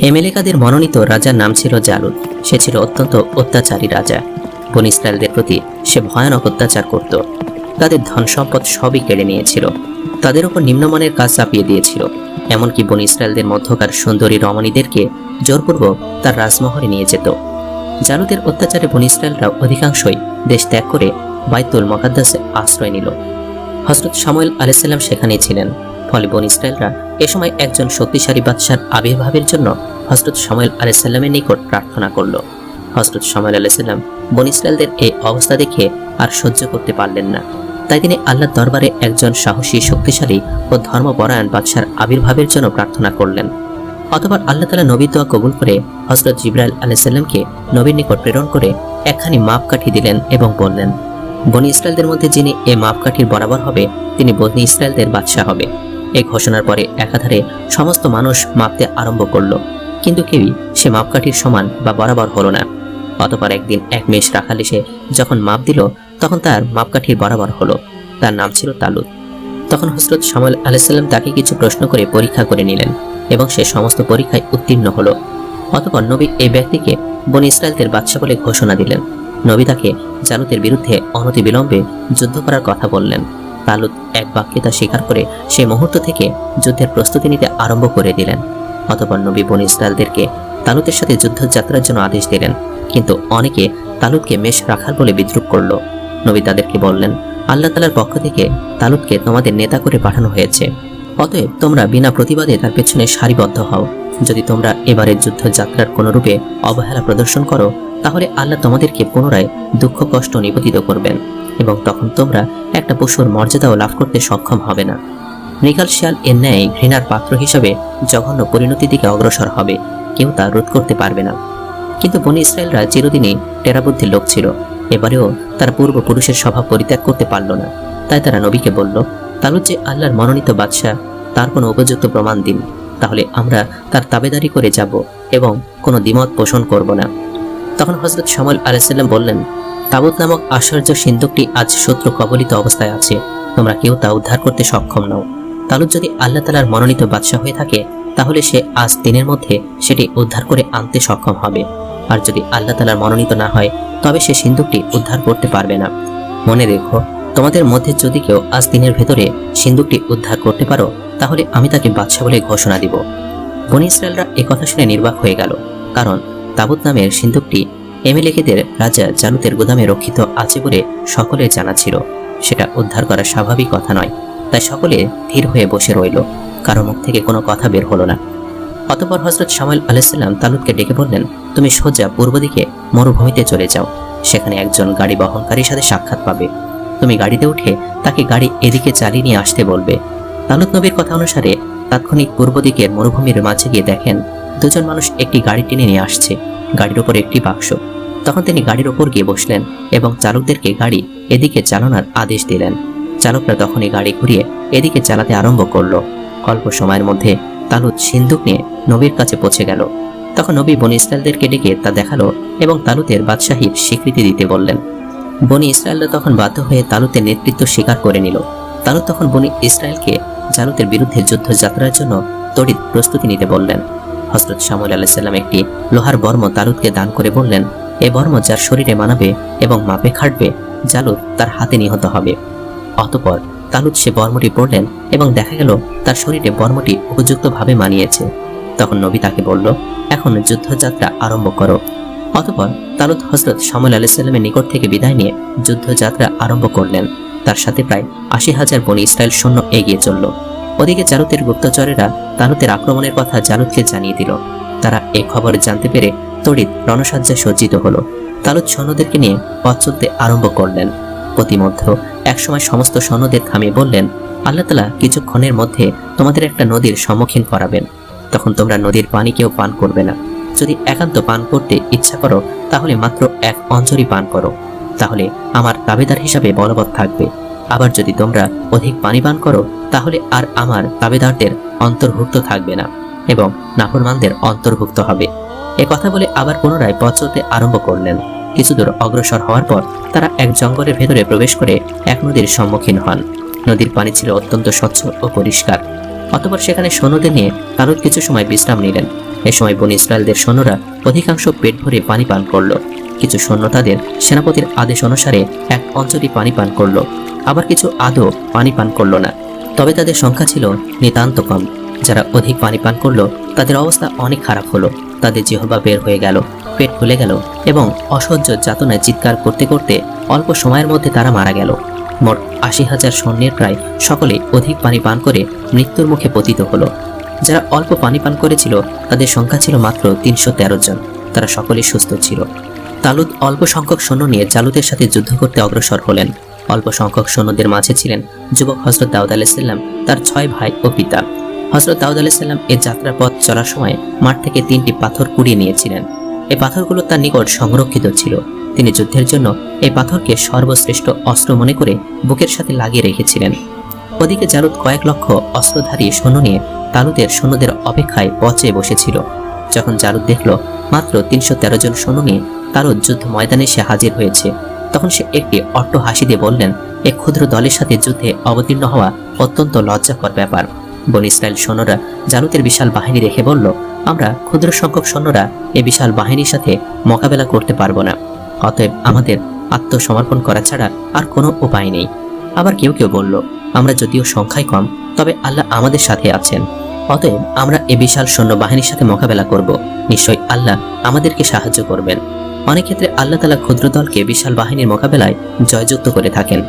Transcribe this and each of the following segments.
এমেলেকাদের মনোনীত রাজার নাম ছিল জালুদ। সে ছিল অত্যন্ত অত্যাচারী রাজা। বন ইসরায়েলদের প্রতি সে ভয়ানক অত্যাচার করত। তাদের ধন সম্পদ সবই কেড়ে নিয়েছিল। তাদের উপর নিম্নমানের কাজ চাপিয়ে দিয়েছিল। এমনকি বন ইসরায়েলদের মধ্যকার সুন্দরী রমণীদেরকে জোরপূর্বক তার রাজমহলে নিয়ে যেত। জালুদের অত্যাচারে বন ইসরায়েলরা অধিকাংশই দেশ ত্যাগ করে বাইতুল মকাদ্দাসে আশ্রয় নিল। হজরত সামুয়েল আলাইসাল্লাম সেখানেই ছিলেন। ফলে বন ইসরায়েলরা এ সময় একজন শক্তিশালী বাদশার আবির্ভাবের জন্য হজরত সামুয়েল আলাইসাল্লামের নিকট প্রার্থনা করল। হজরত সামুয়েল আলাইসাল্লাম বন ইসরায়েলদের এই অবস্থা দেখে আর সহ্য করতে পারলেন না। তাই তিনি আল্লাহর দরবারে একজন সাহসী, শক্তিশালী ও ধর্মপরায়ণ বাদশার আবির্ভাবের জন্য প্রার্থনা করলেন। অতবার আল্লাহ তালা নবীর দোয়া কবুল করে হজরত জিব্রাইল আলাইসাল্লামকে নবীর নিকট প্রেরণ করে একখানি মাপকাঠি দিলেন এবং বললেন, বনি ইসরায়েলদের মধ্যে যিনি এ মাপকাঠির বরাবর হবে, তিনি বনি ইসরায়েলদের বাদশাহ হবে। এই ঘোষণার পরে একাধারে সমস্ত মানুষ মাপতে আরম্ভ করল। কিন্তু কেউই সে মাপকাঠির সমান বা বরাবর হলো না। অতপর একদিন এক মেষ রাখাল এসে যখন মাপ দিল, তখন তার মাপকাঠির বরাবর হলো। তার নাম ছিল তালুদ তখন হজরত সামাল আলাইসাল্লাম তাকে কিছু প্রশ্ন করে পরীক্ষা করে নিলেন এবং সে সমস্ত পরীক্ষায় উত্তীর্ণ হলো। অতপর নবী এই ব্যক্তিকে বন ইসরায়েলদের বাদশা বলে ঘোষণা দিলেন। নবী তাকে জালুতের বিরুদ্ধে অনতি বিলম্বে যুদ্ধ করার কথা বললেন। তালুত এক বাক্যে তা স্বীকার করে সেই মুহূর্ত থেকে যুদ্ধের প্রস্তুতি নিতে আরম্ভ করে দিলেন। অতপর নবী বন ইসরায়েলদেরকে তালুতের সাথে যুদ্ধযাত্রার জন্য আদেশ দিলেন। কিন্তু অনেকে তালুতকে মেষ রাখার বলে বিদ্রুপ করল। নবী তাদেরকে বললেন, আল্লাহ তালার পক্ষ থেকে তালুতকে তোমাদের নেতা করে পাঠানো হয়েছে। অতএব তোমরা বিনা প্রতিবাদে তার পেছনে সারিবদ্ধ হও। যদি তোমরা এবারের যুদ্ধযাত্রার কোনো রূপে অবহেলা প্রদর্শন করো, তাহলে আল্লাহ তোমাদেরকে পুনরায় দুঃখ, কষ্ট নিবেদিত করবেন। এবং তখন তোমরা একটা পশুর মর্যাদাও লাভ করতে সক্ষম হবে না। মৃগাল শিয়াল এর ন্যায় ঘৃণার পাত্র হিসেবে জঘন্য পরিণতির দিকে অগ্রসর হবে, কেউ তা রোধ করতে পারবে না। কিন্তু বনি ইসরায়েলরা চিরদিনই টেরাবুদ্ধির লোক ছিল, এবারেও তার পূর্বপুরুষের স্বভাব পরিত্যাগ করতে পারল না। তাই তারা নবীকে বলল তালুত যে আল্লাহর মনোনীত বাদশাহ, তার কোনো উপযুক্ত প্রমাণ দিন। তাহলে আমরা তার তাবেদারি করে যাব এবং কোনো দ্বিমত পোষণ করব না। তখন হজরত সামাল আলাইসাল্লাম বললেন তাবুত নামক আশ্চর্য সিন্ধুকটি আজ শত্রু কবলিত অবস্থায় আছে। তোমরা কেউ তা উদ্ধার করতে সক্ষম নও। তালুত যদি আল্লাহ তালার মনোনীত বাদশাহ হয়ে থাকে, তাহলে সে আজ দিনের মধ্যে সেটি উদ্ধার করে আনতে সক্ষম হবে। আর যদি আল্লাহ তালার মনোনীত না হয়, তবে সে সিন্ধুকটি উদ্ধার করতে পারবে না। মনে রেখো, তোমাদের মধ্যে যদি কেউ আজ দিনের ভেতরে সিন্ধুকটি উদ্ধার করতে পারো, তাহলে আমি তাকে বাদশা বলে ঘোষণা দিব। বনি ইসরায়েলরা কথা শুনে নির্বাক হয়ে গেল, কারণ তাবুত নামের সিন্ধুকটি এমএলএকেদের রাজা জালুতের গোদামে রক্ষিত আছে বলে সকলের জানা ছিল। সেটা উদ্ধার করা স্বাভাবিক কথা নয়। তাই সকলে ধীর হয়ে বসে রইল। কারও মুখ থেকে কোনো কথা বের হলো না। অতপর হজরত সামাইল আলাইসাল্লাম তালুদকে ডেকে বললেন, তুমি সোজা পূর্ব দিকে মরুভূমিতে চলে যাও। সেখানে একজন গাড়ি বহনকারীর সাথে সাক্ষাৎ পাবে। তুমি গাড়িতে উঠে তাকে গাড়ি এদিকে চালিয়ে নিয়ে আসতে বলবে। তালুত নবীর কথা অনুসারে তাৎক্ষণিক পূর্ব দিকের মরুভূমির মাঝে গিয়ে দেখেন, দুজন মানুষ একটি গাড়ি টেনে নিয়ে আসছে। গাড়ির ওপর একটি বাক্স। তখন তিনি গাড়ির ওপর গিয়ে বসলেন এবং চালকদেরকে গাড়ি এদিকে চালানোর আদেশ দিলেন। চালকরা তখনই গাড়ি ঘুরিয়ে এদিকে চালাতে আরম্ভ করল। অল্প সময়ের মধ্যে তালুত সিন্ধুক নিয়ে নবীর কাছে পৌঁছে গেল। তখন নবী বনি ইসরায়েলদেরকে ডেকে তা দেখাল এবং তালুতের বাদশাহীর স্বীকৃতি দিতে বললেন। বনি ইসরায়েলরা তখন বাধ্য হয়ে তালুতের নেতৃত্ব স্বীকার করে নিল। তালুত তখন বনি ইসরায়েলকে জালুতের বিরুদ্ধে যুদ্ধযাত্রার জন্য তড়িৎ প্রস্তুতি নিতে বললেন। হজরত সামুল আলাহিসাল্লাম একটি লোহার বর্ম তালুতকে দান করে বললেন, এ বর্ম যার শরীরে মানাবে এবং মাপে খাটবে, জালুত তার হাতে নিহত হবে। অতপর তালুত সে বর্মটি পড়লেন এবং দেখা গেল তার শরীরে বর্মটি উপযুক্তভাবে মানিয়েছে। তখন নবী তাকে বলল, এখন যুদ্ধযাত্রা আরম্ভ করো। অতপর তালুত হজরত সামুল আলাইসাল্লামের নিকট থেকে বিদায় নিয়ে যুদ্ধযাত্রা আরম্ভ করলেন। তার সাথে প্রায় আশি হাজার বনি ইসরায়েল সৈন্য এগিয়ে চলল। ওদিকে জালুতের গুপ্তচরেরা তালুতের আক্রমণের কথা জালুতকে জানিয়ে দিল। তারা এ খবর জানতে পেরে তড়িৎ রণসাজ্জায় সজ্জিত হলো। তালুত সৈন্যদেরকে নিয়ে পথ চলতে আরম্ভ করলেন। প্রতিমধ্য একসময় সমস্ত সৈন্যদের থামিয়ে বললেন, আল্লাহ তালা কিছুক্ষণের মধ্যে তোমাদের একটা নদীর সম্মুখীন করাবেন। তখন তোমরা নদীর পানি কেউ পান করবে না। যদি একান্ত পান করতে ইচ্ছা করো, তাহলে মাত্র এক অঞ্জলি পান করো। তাহলে আমার দাবিদার হিসাবে বলবৎ থাকবে। আবার যদি তোমরা অধিক পানি পান করো, তাহলে আর আমার তাবেদারদের অন্তর্ভুক্ত থাকবে না এবং নাফরমানদের অন্তর্ভুক্ত হবে। এ কথা বলে আবার পুনরায় পথ চলতে আরম্ভ করলেন। কিছুদূর অগ্রসর হওয়ার পর তারা এক জঙ্গলের ভেতরে প্রবেশ করে এক নদীর সম্মুখীন হন। নদীর পানি ছিল অত্যন্ত স্বচ্ছ ও পরিষ্কার। অতপর সেখানে সৈন্যদের নিয়ে তারুদ কিছু সময় বিশ্রাম নিলেন। এ সময় বন ইসরায়েলদের সৈন্যরা অধিকাংশ পেট ভরে পানি পান করল। কিছু সৈন্য তাদের সেনাপতির আদেশ অনুসারে এক অঞ্চলই পানি পান করল। আবার কিছু আদৌ পানি পান করল না। তবে তাদের সংখ্যা ছিল নিতান্ত কম। যারা অধিক পানি পান করল, তাদের অবস্থা অনেক খারাপ হলো। তাদের জিহবা বের হয়ে গেল, পেট ফুলে গেল এবং অসহ্য যাতনায় চিৎকার করতে করতে অল্প সময়ের মধ্যে তারা মারা গেল। মোট আশি হাজার সৈন্যের প্রায় সকলে অধিক পানি পান করে মৃত্যুর মুখে পতিত হলো। যারা অল্প পানি পান করেছিল, তাদের সংখ্যা ছিল মাত্র তিনশো তেরো জন। তারা সকলেই সুস্থ ছিল। তালুদ অল্প সংখ্যক সৈন্য নিয়ে জালুদের সাথে যুদ্ধ করতে অগ্রসর হলেন। অল্প সংখ্যক সৈন্যদের মাঝে ছিলেন যুবক হজরত দাউদ আলাইসাল্লাম তার ছয় ভাই ও পিতা। হজরত দাউদ আলাইসাল্লাম এই যাত্রা পথ চলার সময় মাঠ থেকে তিনটি পাথর কুড়িয়ে নিয়েছিলেন। এই পাথরগুলো তার নিকট সংরক্ষিত ছিল। তিনি যুদ্ধের জন্য এই পাথরকে সর্বশ্রেষ্ঠ অস্ত্র মনে করে বুকের সাথে লাগিয়ে রেখেছিলেন। ওদিকে জালুদ কয়েক লক্ষ অস্ত্রধারী সৈন্য নিয়ে তালুদের সৈন্যদের অপেক্ষায় পচে বসেছিল। যখন জালুদ দেখল মাত্র তিনশো তেরো জন সৈন্য নিয়ে তালুদ যুদ্ধ ময়দানে সে হাজির হয়েছে। তখন সে একটি অট্ট হাসি দিয়ে বললেন এক ক্ষুদ্র দলের সাথে যুদ্ধে অবতীর্ণ হওয়া অত্যন্ত লজ্জাকর ব্যাপার। বন ইসরায়েল সৈন্যরা জালুতের বিশাল বাহিনী রেখে বলল, আমরা ক্ষুদ্র সংখ্যক সৈন্যরা এই বিশাল বাহিনীর সাথে মোকাবেলা করতে পারব না। অতএব আমাদের আত্মসমর্পণ করা ছাড়া আর কোনো উপায় নেই। আবার কেউ কেউ বলল, আমরা যদিও সংখ্যায় কম, তবে আল্লাহ আমাদের সাথে আছেন। অতএব আমরা এ বিশাল সৈন্য বাহিনীর সাথে মোকাবেলা করব। নিশ্চয়ই আল্লাহ আমাদেরকে সাহায্য করবেন। অনেক ক্ষেত্রে আল্লাহ তালা ক্ষুদ্র দলকে বিশাল বাহিনীর মোকাবেলায় জয়যুক্ত করে থাকেন।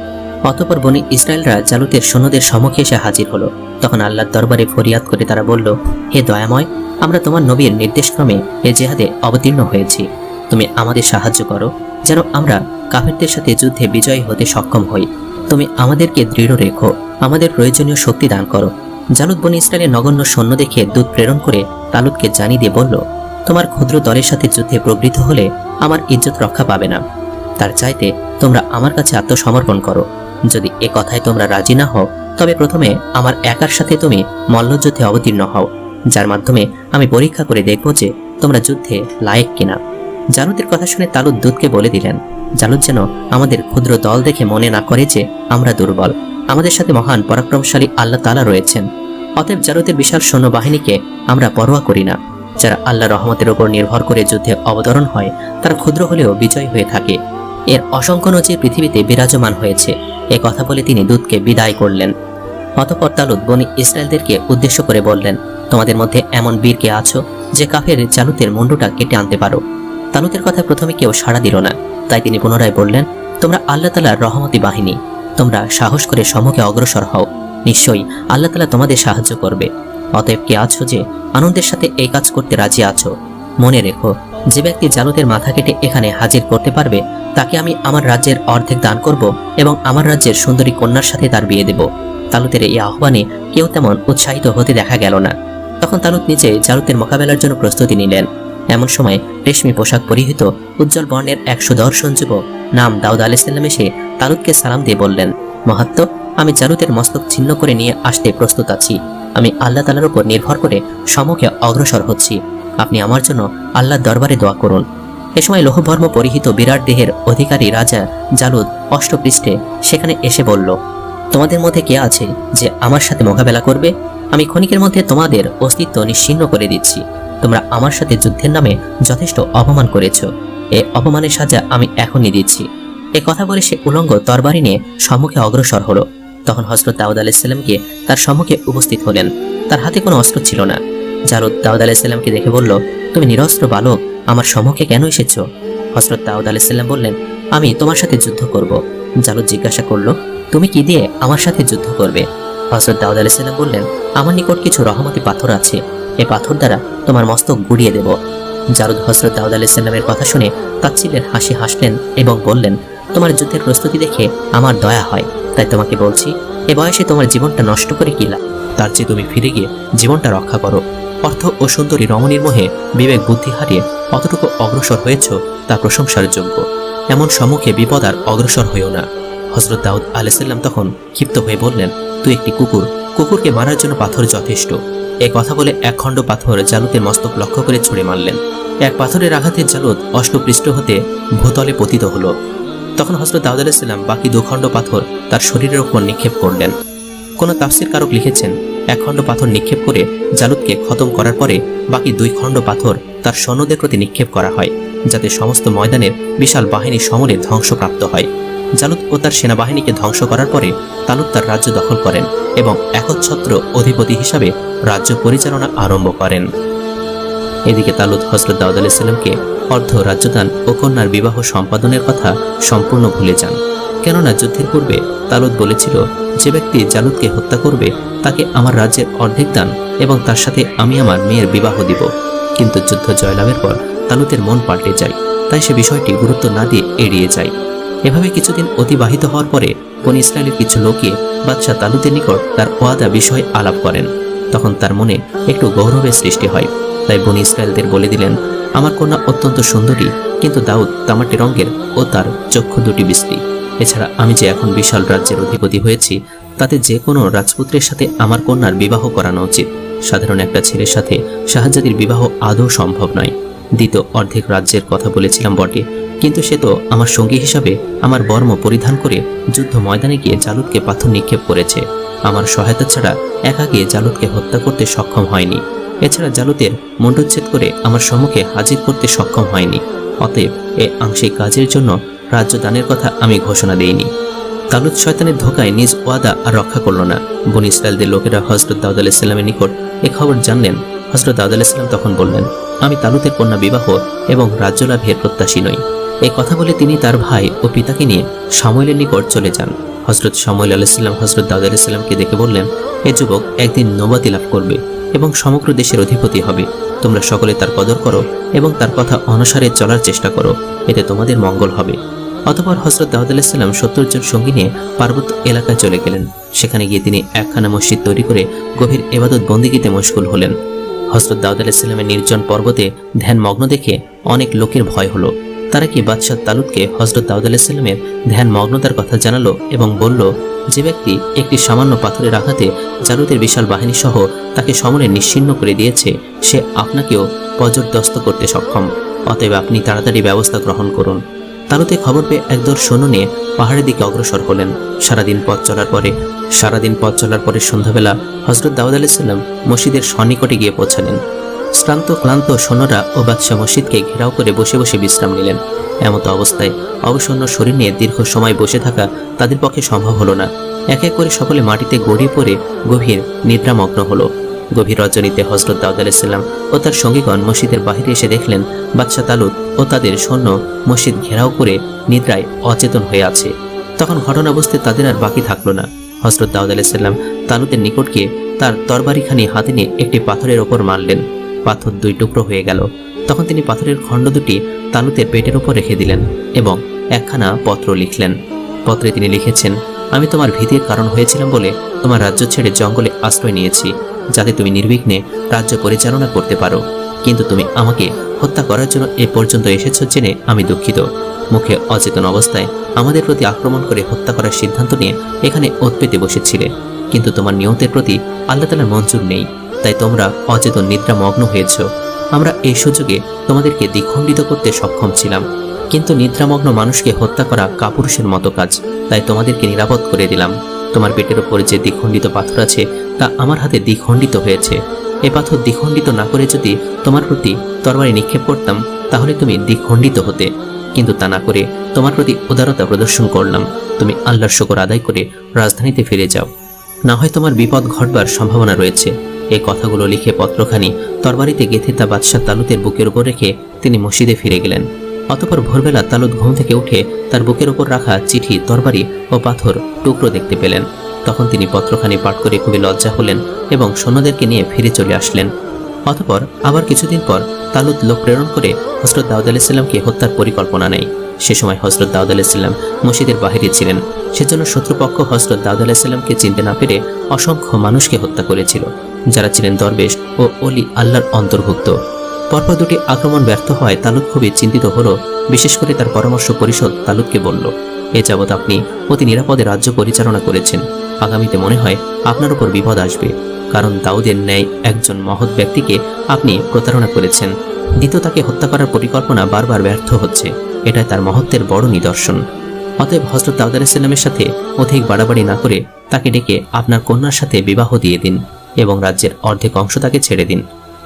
অতপর বনি ইসরায়েলরা জালুতের সৈন্যদের সম্মুখে এসে হাজির হলো। তখন আল্লাহর দরবারে ফরিয়াদ করে তারা বলল, হে দয়াময়, আমরা তোমার নবীর নির্দেশক্রমে এ জেহাদে অবতীর্ণ হয়েছি। তুমি আমাদের সাহায্য করো, যেন আমরা কাফেরদের সাথে যুদ্ধে বিজয়ী হতে সক্ষম হই। তুমি আমাদেরকে দৃঢ় রেখো, আমাদের প্রয়োজনীয় শক্তি দান করো। জালুদ বনি ইসরায়েলের নগণ্য সৈন্য দেখে দূত প্রেরণ করে তালুদকে জানিয়ে দিয়ে বলল তোমার ক্ষুদ্র দলের সাথে যুদ্ধে প্রবৃত্ত হলে আমার ইজ্জত রক্ষা পাবে না। তার চাইতে তোমরা আমার কাছে আত্মসমর্পণ করো। যদি এ কথায় তোমরা রাজি না হও, তবে প্রথমে আমার একার সাথে তুমি মল্লযুদ্ধে অবতীর্ণ হও, যার মাধ্যমে আমি পরীক্ষা করে দেখব যে তোমরা যুদ্ধে লায়েক কিনা। জালুদের কথা শুনে তালুদ দূতকে বলে দিলেন জালুদ যেন আমাদের ক্ষুদ্র দল দেখে মনে না করে যে আমরা দুর্বল। আমাদের সাথে মহান পরাক্রমশালী আল্লাহ তালা রয়েছেন। অতএব জালুদের বিশাল সৈন্যবাহিনীকে আমরা পরোয়া করি না। যারা আল্লাহ রহমতের ওপর নির্ভর করে যুদ্ধে অবতরণ হয়, তারা ক্ষুদ্র হলেও বিজয় হয়ে থাকে। এর অসংখ্য নজির পৃথিবীতে বিরাজমান হয়েছে। এ কথা বলে তিনি দূতকে বিদায় করলেন। অতপর তালুদ বনি ইসরায়েলদেরকে উদ্দেশ্য করে বললেন, তোমাদের মধ্যে এমন বীর কে আছো যে কাফের জালুতের মুন্ডুটা কেটে আনতে পারো? তালুতের কথা প্রথমে কেউ সাড়া দিল না। তাই তিনি পুনরায় বললেন, তোমরা আল্লাহ তালার রহমতি বাহিনী, তোমরা সাহস করে সম্মুখে অগ্রসর হও। নিশ্চয়ই আল্লাহ তালা তোমাদের সাহায্য করবে। অতএব কে আছো যে আনন্দের সাথে এই কাজ করতে রাজি আছো? মনে রেখো, যে ব্যক্তি জালুতের মাথা কেটে এখানে হাজির করতে পারবে, তাকে আমি আমার রাজ্যের অর্ধেক দান করব এবং আমার রাজ্যের সুন্দরী কন্যার সাথে তার বিয়ে দেব। তালুতের এই আহ্বানে কেউ তেমন উৎসাহিত হতে দেখা গেল না। তখন তালুত নিজে জালুতের মোকাবেলার জন্য প্রস্তুতি নিলেন। এমন সময় রেশমি পোশাক পরিহিত উজ্জ্বল বর্ণের এক সুদর্শন যুবক নাম দাউদ আলাইসাল্লাম এসে তালুতকে সালাম দিয়ে বললেন, মহাত্ম, আমি জালুতের মস্তক ছিন্ন করে নিয়ে আসতে প্রস্তুত আছি। আমি আল্লাহ তালার উপর নির্ভর করে সম্মুখে অগ্রসর হচ্ছি। আপনি আমার জন্য আল্লাহর দরবারে দোয়া করুন। এ সময় লৌহবর্ম পরিহিত বিরাট দেহের অধিকারী রাজা জালুদ অষ্টপৃষ্ঠে সেখানে এসে বলল, তোমাদের মধ্যে কে আছে যে আমার সাথে মোকাবেলা করবে? আমি ক্ষণিকের মধ্যে তোমাদের অস্তিত্ব নিশ্চিন্ন করে দিচ্ছি। তোমরা আমার সাথে যুদ্ধের নামে যথেষ্ট অপমান করেছ। এ অপমানের সাজা আমি এখনই দিচ্ছি। এ কথা বলে সে উলঙ্গ তরবারি নিয়ে সম্মুখে অগ্রসর হলো। তখন হজরত দাউদ আলাইসাল্লামকে তার সম্মুখে উপস্থিত হলেন। তার হাতে কোনো অস্ত্র ছিল না। জারুদ দাউদ আলাইসাল্লামকে দেখে বলল, তুমি নিরস্ত্র বালক, আমার সম্মুখে কেন এসেছ? হজরত দাউদ আলাইসাল্লাম বললেন, আমি তোমার সাথে যুদ্ধ করব। জালুদ জিজ্ঞাসা করল, তুমি কি দিয়ে আমার সাথে যুদ্ধ করবে? হজরত দাউদ আলাইসাল্লাম বললেন, আমার নিকট কিছু রহমতি পাথর আছে। এ পাথর দ্বারা তোমার মস্তক গুড়িয়ে দেব। জারুদ হজরত দাউদ আলাইসাল্লামের কথা শুনে তাচ্ছিলের হাসি হাসলেন এবং বললেন, তোমার যুদ্ধের প্রস্তুতি দেখে আমার দয়া হয়। তাই তোমাকে বলছি, এ বয়সে তোমার জীবনটা নষ্ট করে কি লাভ? তার চেয়ে তুমি ফিরে গিয়ে জীবনটা রক্ষা করো। অর্থ ও সুন্দরী রমণীর মোহে বিবেক বুদ্ধি হারিয়ে কতটুকু অগ্রসর হয়েছ তা প্রশংসার যোগ্য। এমন সম্মুখে বিপদ আর অগ্রসর হয়েও না। হজরত দাউদ আলাইসাল্লাম তখন ক্ষিপ্ত হয়ে বললেন, তুই একটি কুকুর। কুকুরকে মারার জন্য পাথর যথেষ্ট। এ কথা বলে এক খণ্ড পাথর জালুতের মস্তক লক্ষ্য করে ছুড়ে মারলেন। এক পাথরের আঘাতে জালুদ অষ্টপৃষ্ঠ হতে ভূতলে পতিত হলো। তখন হজরত দাউদ আলাইসাল্লাম বাকি দুখণ্ড পাথর তার শরীরের উপর নিক্ষেপ করলেন। কোনো তাফসির কারক লিখেছেন, এক খণ্ড পাথর নিক্ষেপ করে জালুদকে খতম করার পরে বাকি দুই খণ্ড পাথর তার সৈন্যদের প্রতি নিক্ষেপ করা হয়, যাতে সমস্ত ময়দানের বিশাল বাহিনী সমরে ধ্বংসপ্রাপ্ত হয়। জালুদ ও তার সেনাবাহিনীকে ধ্বংস করার পরে তালুত তার রাজ্য দখল করেন এবং একচ্ছত্র অধিপতি হিসাবে রাজ্য পরিচালনা আরম্ভ করেন। এদিকে তালুত হজরত দাউদ আলাইসাল্লামকে অর্ধ রাজ্যদান ও কন্যার বিবাহ সম্পাদনের কথা সম্পূর্ণ ভুলে যান। কেননা যুদ্ধের পূর্বে তালুত বলেছিল, যে ব্যক্তি জালুদকে হত্যা করবে, তাকে আমার রাজ্যের অর্ধেক দান এবং তার সাথে আমি আমার মেয়ের বিবাহ দিব। কিন্তু যুদ্ধ জয়লাভের পর তালুতের মন পাল্টে যায়, তাই সে বিষয়টি গুরুত্ব না দিয়ে এড়িয়ে যায়। এভাবে কিছুদিন অতিবাহিত হওয়ার পরে বন ইসরায়েলের কিছু লোকে বাদশাহ তালুতের নিকট তার ওয়াদা বিষয়ে আলাপ করেন। তখন তার মনে একটু গৌরবের সৃষ্টি হয়, তাই বনি ইসরায়েলদের বলে দিলেন আমার কন্যা অত্যন্ত সুন্দরী, কিন্তু দাউদ তামাটে রঙের ও তার চক্ষু দুটি বৃষ্টি এছাড়া আমি যে এখন বিশাল রাজ্যের অধিপতি হয়েছি, তাতে যে কোনো রাজপুত্রের সাথে আমার কন্যার বিবাহ করানো উচিত। সাধারণ একটা ছেলের সাথে শাহজাদির বিবাহ আদৌ সম্ভব নয়। দ্বিতীয় অর্ধেক রাজ্যের কথা বলেছিলাম বটে, কিন্তু সে তো আমার সঙ্গী হিসাবে আমার বর্ম পরিধান করে যুদ্ধ ময়দানে গিয়ে জালুদকে পাথর নিক্ষেপ করেছে। আমার সহায়তা ছাড়া একা গিয়ে জালুদকে হত্যা করতে সক্ষম হয়নি। এছাড়া জালুতের মণ্ডচ্ছেদ করে আমার সম্মুখে হাজির করতে সক্ষম হয়নি। অতএব এ আংশিক কাজের জন্য রাজ্য দানের কথা আমি ঘোষণা দেইনি। তালুত শয়তানের ধোকায় নিজ ওয়াদা আর রক্ষা করল না। বন ইসরায়েলদের লোকেরা হজরত দাউদ আলাইসাল্লামের নিকট এ খবর জানলেন। হজরত দাউদ আলাইসাল্লাম তখন বললেন, আমি তালুতের কন্যা বিবাহ এবং রাজ্য লাভের প্রত্যাশী নই। এই কথা বলে তিনি তার ভাই ও পিতাকে নিয়ে সামুয়েলের নিকট চলে যান। হজরত সামুয়েল আলাইসাল্লাম হজরত দাউদ আলাইসাল্লামকে দেখে বললেন, এ যুবক একদিন নবাতি লাভ করবে। এবং সমগ্র দেশের অধিপতি হবে। তোমরা সকলে তার কদর করো এবং তার কথা অনুসারে চলার চেষ্টা করো। এতে তোমাদের মঙ্গল হবে। অতপর হজরত দাউদ আলাইসাল্লাম সত্তর জন সঙ্গী নিয়ে পার্বত্য এলাকায় চলে গেলেন। সেখানে গিয়ে তিনি একখানা মসজিদ তৈরি করে গভীর এবাদত বন্দিগিতে মশগুল হলেন। হজরত দাউদ আলাইসাল্লামের নির্জন পর্বতে ধ্যান মগ্ন দেখে অনেক লোকের ভয় হলো। তারা কি বাদশাহ তালুদকে হজরত দাউদ আলাইসাল্লামের ধ্যান মগ্নতার কথা জানালো এবং বলল, যে ব্যক্তি একটি সামান্য পাথরের আঘাতে জালুদের বিশাল বাহিনী সহ তাকে সমরে নিশ্চিন্ন করে দিয়েছে, সে আপনাকেও পর্যদস্ত করতে সক্ষম। অতএব আপনি তাড়াতাড়ি ব্যবস্থা গ্রহণ করুন। তালুতে খবর পেয়ে একদল সৈন্য নিয়ে পাহাড়ের দিকে অগ্রসর হলেন। সারাদিন পথ চলার পরে, সারাদিন পথ চলার পরে সন্ধ্যাবেলা হজরত দাউদ আলাইসাল্লাম মসজিদের সন্নিকটে গিয়ে পৌঁছালেন। শ্রান্ত, ক্লান্ত সৈন্যরা ও বাদশাহ মসজিদকে ঘেরাও করে বসে বসে বিশ্রাম নিলেন। এমতো অবস্থায় অবসন্ন শরীর নিয়ে দীর্ঘ সময় বসে থাকা তাদের পক্ষে সম্ভব হলো না। এক এক করে সকলে মাটিতে গড়িয়ে পড়ে গভীর নিদ্রামগ্ন হলো। গভীর রজনীতে হজরত দাউদ আলাইসাল্লাম ও তার সঙ্গীগণ মসজিদের বাহিরে এসে দেখলেন, বাদশাহ তালুত ও তাদের সৈন্য মসজিদ ঘেরাও করে নিদ্রায় অচেতন হয়ে আছে। তখন ঘটনা বুঝতে তাদের আর বাকি থাকল না। হজরত দাউদ আলাইসাল্লাম তালুতের নিকট গিয়ে তার তরবারিখানি হাতে নিয়ে একটি পাথরের ওপর মারলেন। পাথর দুই টুকরো হয়ে গেল। তখন তিনি পাথরের খণ্ড দুটি তালুতের পেটের ওপর রেখে দিলেন এবং একখানা পত্র লিখলেন। পত্রে তিনি লিখেছেন, আমি তোমার ভীতির কারণ হয়েছিলাম বলে তোমার রাজ্য ছেড়ে জঙ্গলে আশ্রয় নিয়েছি, যাতে তুমি নির্বিঘ্নে রাজ্য পরিচালনা করতে পারো। কিন্তু তুমি আমাকে হত্যা করার জন্য এ পর্যন্ত এসেছ জেনে আমি দুঃখিত। মুখে অচেতন অবস্থায় আমাদের প্রতি আক্রমণ করে হত্যা করার সিদ্ধান্ত নিয়ে এখানে ওত পেতে বসেছিলে। কিন্তু তোমার নিয়তের প্রতি আল্লাহ তালার মঞ্জুর নেই। তাই তোমরা অচেতন নিদ্রা মগ্ন হয়েছ। আমরা এই সুযোগে তোমাদেরকে দ্বিখণ্ডিত করতে সক্ষম ছিলাম। কিন্তু নিদ্রামগ্ন মানুষকে হত্যা করা কাপুরুষের মতো কাজ। তাই তোমাদেরকে নিরাপদ করে দিলাম। তোমার পেটের ওপরে যে দ্বিখণ্ডিত পাথর আছে, তা আমার হাতে দ্বিখণ্ডিত হয়েছে। এ পাথর দ্বিখণ্ডিত না করে যদি তোমার প্রতি তরবারি নিক্ষেপ করতাম, তাহলে তুমি দ্বিখণ্ডিত হতে। কিন্তু তা না করে তোমার প্রতি উদারতা প্রদর্শন করলাম। তুমি আল্লাহর শকর আদায় করে রাজধানীতে ফিরে যাও। না হয় তোমার বিপদ ঘটবার সম্ভাবনা রয়েছে। এই কথাগুলো লিখে পত্রখানি তরবারিতে গেঁথে তা বাদশাহ তালুতের বুকের উপর রেখে তিনি মসজিদে ফিরে গেলেন। অতপর ভোরবেলা তালুত ঘুম থেকে উঠে তার বুকের ওপর রাখা চিঠি, তরবারি ও পাথর টুকরো দেখতে পেলেন। তখন তিনি পত্রখানি পাঠ করে খুবই লজ্জা হলেন এবং সৈন্যদেরকে নিয়ে ফিরে চলে আসলেন। অতপর আবার কিছুদিন পর তালুত লোক প্রেরণ করে হজরত দাউদ আলাইসাল্লামকে হত্যার পরিকল্পনা নেয়। সে সময় হজরত দাউদ আলাইসাল্লাম মসজিদের বাহিরে ছিলেন। সেজন্য শত্রুপক্ষ হজরত দাউদ আলাইসাল্লামকে চিনতে না পেরে অসংখ্য মানুষকে হত্যা করেছিল, যারা ছিলেন দরবেশ ও অলি আল্লাহর অন্তর্ভুক্ত। পরপর দুটি আক্রমণ ব্যর্থ হয় তালুত খুবই চিন্তিত হলো, বিশেষ করে তার পরামর্শ পরিষদ তালুতকে বলল, এ যাবৎ আপনি অতি নিরাপদে রাজ্য পরিচালনা করেছেন। আগামীতে মনে হয় আপনার উপর বিপদ আসবে। কারণ দাউদের ন্যায় একজন মহৎ ব্যক্তিকে আপনি প্রতারণা করেছেন। দ্বিতীয় তাকে হত্যা করার পরিকল্পনা বারবার ব্যর্থ হচ্ছে। এটাই তার মহত্বের বড় নিদর্শন। অতএব হজরত দাউদ আলাইসাল্লামের সাথে অধিক বাড়াবাড়ি না করে তাকে ডেকে আপনার কন্যার সাথে বিবাহ দিয়ে দিন এবং রাজ্যের অর্ধেক অংশ তাকে ছেড়ে দিন।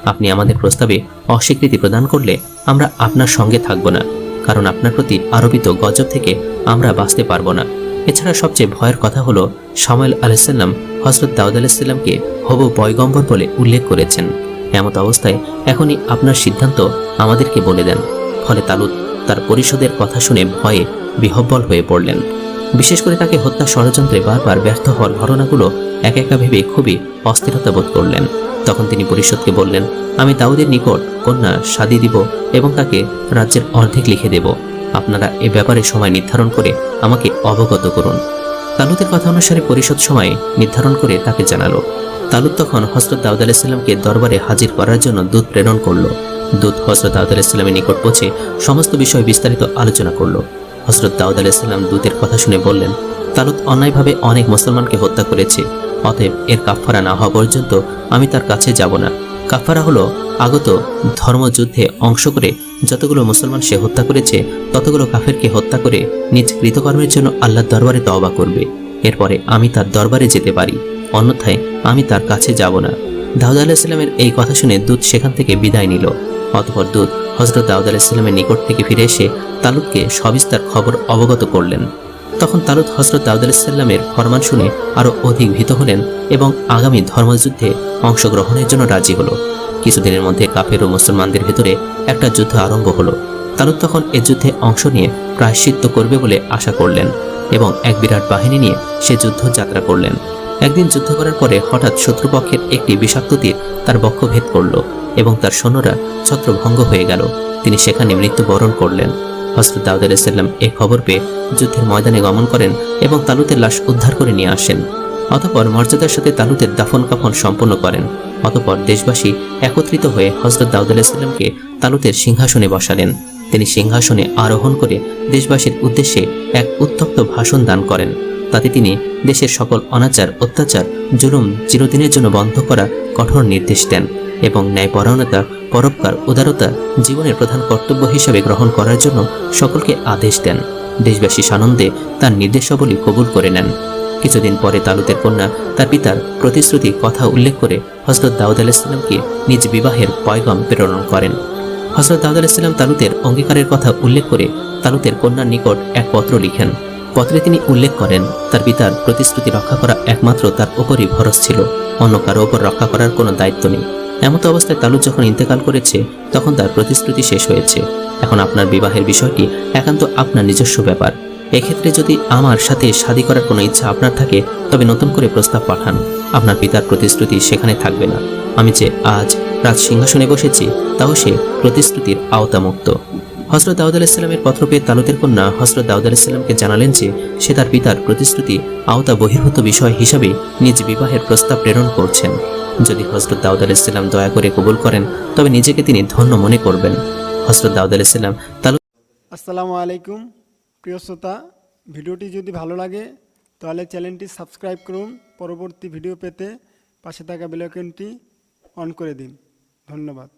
আপনি আমাদের প্রস্তাবে অস্বীকৃতি প্রদান করলে আমরা আপনার সঙ্গে থাকব না, কারণ আপনার প্রতি আরোপিত গজব থেকে আমরা বাঁচতে পারব না। এছাড়া সবচেয়ে ভয়ের কথা হলো সামাইল আলাইসাল্লাম হজরত দাউদ আলাইসাল্লামকে হবু পয়গম্বর বলে উল্লেখ করেছেন। এমত অবস্থায় এখনই আপনার সিদ্ধান্ত আমাদেরকে বলে দেন। ফলে তালুত তার পরিষদের কথা শুনে ভয়ে বিহব্বল হয়ে পড়লেন। বিশেষ করে তাকে হত্যা ষড়যন্ত্রে বারবার ব্যর্থ হওয়ার ঘটনাগুলো এক একা ভেবে খুবই অস্থিরতা বোধ করলেন। তখন তিনি পরিষদকে বললেন, আমি দাউদের নিকট কন্যা সাদি দিব এবং তাকে রাজ্যের অর্ধেক লিখে দেব। আপনারা এ ব্যাপারে সময় নির্ধারণ করে আমাকে অবগত করুন। তালুতের কথা অনুসারে পরিষদ সময় নির্ধারণ করে তাকে জানালো। তালুত তখন হজরত দাউদ আলাইসাল্লামকে দরবারে হাজির করার জন্য দূত প্রেরণ করল। দূত হজরত দাউদ আলাইসাল্লামের নিকট পৌঁছে সমস্ত বিষয় বিস্তারিত আলোচনা করল। হজরত দাউদ আলাইসাল্লাম দূতের কথা শুনে বললেন, তালুত অন্যায়ভাবে অনেক মুসলমানকে হত্যা করেছে, অতএব এর কাফফারা না হওয়া পর্যন্ত আমি তার কাছে যাব না। কাফফারা হলো আগত ধর্মযুদ্ধে অংশ করে যতগুলো মুসলমান সে হত্যা করেছে, ততগুলো কাফেরকে হত্যা করে নিজ কৃতকর্মের জন্য আল্লাহর দরবারে তওবা করবে। এরপরে আমি তার দরবারে যেতে পারি, অন্যথায় আমি তার কাছে যাব না। দাউদ আলাহিসাল্লামের এই কথা শুনে দূত সেখান থেকে বিদায় নিল। অতপর দূত হজরত দাউদ আলাহিসাল্লামের নিকট থেকে ফিরে এসে তালুককে সবিস্তার খবর অবগত করলেন। তখন তালুত হজরত দাউদ আলাহিসাল্লামের ফরমান শুনে আরও অধিক ভীত হলেন এবং আগামী ধর্মযুদ্ধে অংশগ্রহণের জন্য রাজি হলো। কিছুদিনের মধ্যে কাফের ও মুসলমানদের ভেতরে একটা যুদ্ধ আরম্ভ হলো। তালুত তখন এ যুদ্ধে অংশ নিয়ে প্রায়শ্চিত্ত করবে বলে আশা করলেন এবং এক বিরাট বাহিনী নিয়ে সে যুদ্ধ যাত্রা করলেন। একদিন যুদ্ধ করার পরে হঠাৎ শত্রুপক্ষের একটি বিষাক্ত তীর তার বক্ষ ভেদ করল এবং তার সৈন্যরা ছত্রভঙ্গ হয়ে গেল। তিনি সেখানে মৃত্যুবরণ করলেন। হজরত দাউদ আলাইসাল্লাম এ খবর পেয়ে যুদ্ধের ময়দানে গমন করেন এবং তালুতের লাশ উদ্ধার করে নিয়ে আসেন। অতপর মর্যাদার সাথে তালুতের দাফন কাফন সম্পন্ন করেন। অতপর দেশবাসী একত্রিত হয়ে হজরত দাউদ আলাইসাল্লামকে তালুতের সিংহাসনে বসালেন। তিনি সিংহাসনে আরোহণ করে দেশবাসীর উদ্দেশ্যে এক উত্তপ্ত ভাষণ দান করেন। তাতে তিনি দেশের সকল অনাচার, অত্যাচার, জুলুম চিরদিনের জন্য বন্ধ করা কঠোর নির্দেশ দেন এবং ন্যায়পরায়ণতা পরোপকার উদারতা জীবনের প্রধান কর্তব্য হিসেবে গ্রহণ করার জন্য সকলকে আদেশ দেন। দেশবাসী সানন্দে তার নির্দেশাবলী কবুল করে নেন। কিছুদিন পরে তালুতের কন্যা তার পিতার প্রতিশ্রুতি কথা উল্লেখ করে হজরত দাউদ আলাইসাল্লামকে নিজ বিবাহের পয়গম প্রেরণ করেন। হজরত দাউদ আলাইসাল্লাম তালুতের অঙ্গীকারের কথা উল্লেখ করে তালুতের কন্যার নিকট এক পত্র লিখেন। পত্রে তিনি উল্লেখ করেন, তার পিতার প্রতিশ্রুতি রক্ষা করা একমাত্র তার ওপরই ভরস ছিল, অন্য কারও ওপর রক্ষা করার কোনো দায়িত্ব নেই। এমত অবস্থায় তালুক যখন ইন্তেকাল করেছে, তখন তার প্রতিশ্রুতি শেষ হয়েছে। এখন আপনার বিবাহের বিষয়টি একান্ত আপনার নিজস্ব ব্যাপার। এক্ষেত্রে যদি আমার সাথে শাদী করার কোনো ইচ্ছা আপনার থাকে, তবে নতুন করে প্রস্তাব পাঠান। আপনার পিতার প্রতিশ্রুতি সেখানে থাকবে না। আমি যে আজ রাজ সিংহাসনে বসেছি, তাও সে প্রতিশ্রুতির আওতামুক্ত। হজরত দাউদ আলাইসাল্লামের পত্র পেয়ে তালুতের কন্যা হজরত দাউদ আলাইসাল্লামকে জানালেন যে, সে তার পিতার প্রতিশ্রুতি আওতা বহির্ভূত বিষয় হিসাবে নিজ বিবাহের প্রস্তাব প্রেরণ করছেন। যদি হজরত দাউদ আলাইসাল্লাম দয়া করে কবুল করেন, তবে নিজেকে তিনি ধন্য মনে করবেন। হজরত দাউদ আলাইসাল্লাম তালু আসসালামু আলাইকুম, প্রিয় শ্রোতা। ভিডিওটি যদি ভালো লাগে, তাহলে চ্যানেলটি সাবস্ক্রাইব করুন। পরবর্তী ভিডিও পেতে পাশে থাকা বেলাইকনটি অন করে দিন। ধন্যবাদ।